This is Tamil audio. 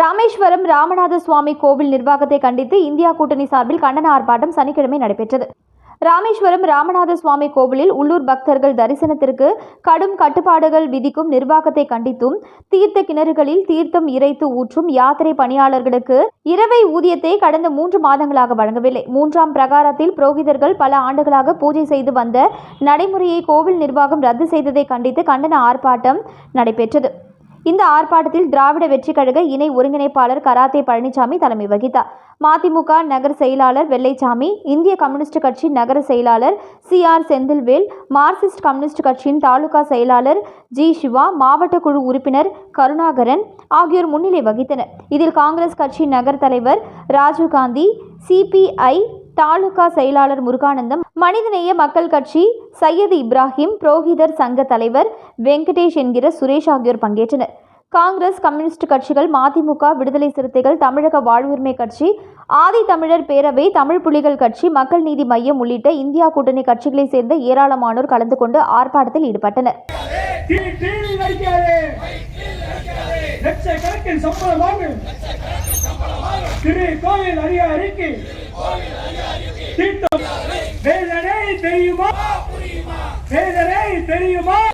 ராமேஸ்வரம் ராமநாத சுவாமி கோவில் நிர்வாகத்தை கண்டித்து இந்தியா கூட்டணி சார்பில் கண்டன ஆர்ப்பாட்டம் சனிக்கிழமை நடைபெற்றது. ராமேஸ்வரம் ராமநாத சுவாமி கோவிலில் உள்ளூர் பக்தர்கள் தரிசனத்திற்கு கடும் கட்டுப்பாடுகள் விதிக்கும் நிர்வாகத்தை கண்டித்தும் தீர்த்த கிணறுகளில் தீர்த்தம் இறைத்து ஊற்றும் யாத்திரை பணியாளர்களுக்கு இரவை ஊதியத்தை கடந்த மூன்று மாதங்களாக வழங்கவில்லை. மூன்றாம் பிரகாரத்தில் புரோகிதர்கள் பல ஆண்டுகளாக பூஜை செய்து வந்த நடைமுறையை கோவில் நிர்வாகம் ரத்து செய்ததை கண்டித்து கண்டன ஆர்ப்பாட்டம் நடைபெற்றது. இந்த ஆர்ப்பாட்டத்தில் திராவிட வெற்றிக் கழக இணை ஒருங்கிணைப்பாளர் கராத்தே பழனிசாமி தலைமை வகித்தார். மதிமுக நகர செயலாளர் வெள்ளைச்சாமி இந்திய கம்யூனிஸ்ட் கட்சி நகர செயலாளர் C. R. Senthilvel Marxist communist கட்சியின் தாலுகா செயலாளர் ஜி. சிவா மாவட்ட குழு உறுப்பினர் கருணாகரன் ஆகியோர் முன்னிலை வகித்தனர். இதில் காங்கிரஸ் கட்சி நகர் தலைவர் ராஜீவ்காந்தி சிபிஐ தாலுகா செயலாளர் முருகானந்தம் மனிதநேய மக்கள் கட்சி சையது இப்ராஹிம் புரோகிதர் சங்க தலைவர் வெங்கடேஷ் என்கிற சுரேஷ் ஆகியோர் பங்கேற்றனர். காங்கிரஸ் கம்யூனிஸ்ட் கட்சிகள் மதிமுக விடுதலை சிறுத்தைகள் தமிழக வாழ்வுரிமை கட்சி ஆதி தமிழர் பேரவை தமிழ் புலிகள் கட்சி மக்கள் நீதி மையம் உள்ளிட்ட இந்தியா கூட்டணி கட்சிகளைச் சேர்ந்த ஏராளமானோர் கலந்து கொண்டு ஆர்ப்பாட்டத்தில் ஈடுபட்டனர். சம்பளம் வாங்கு. திரு கோவில் அதிகாரிக்கு திட்டம். வேதனை தெரியுமா? வேதனை தெரியுமா?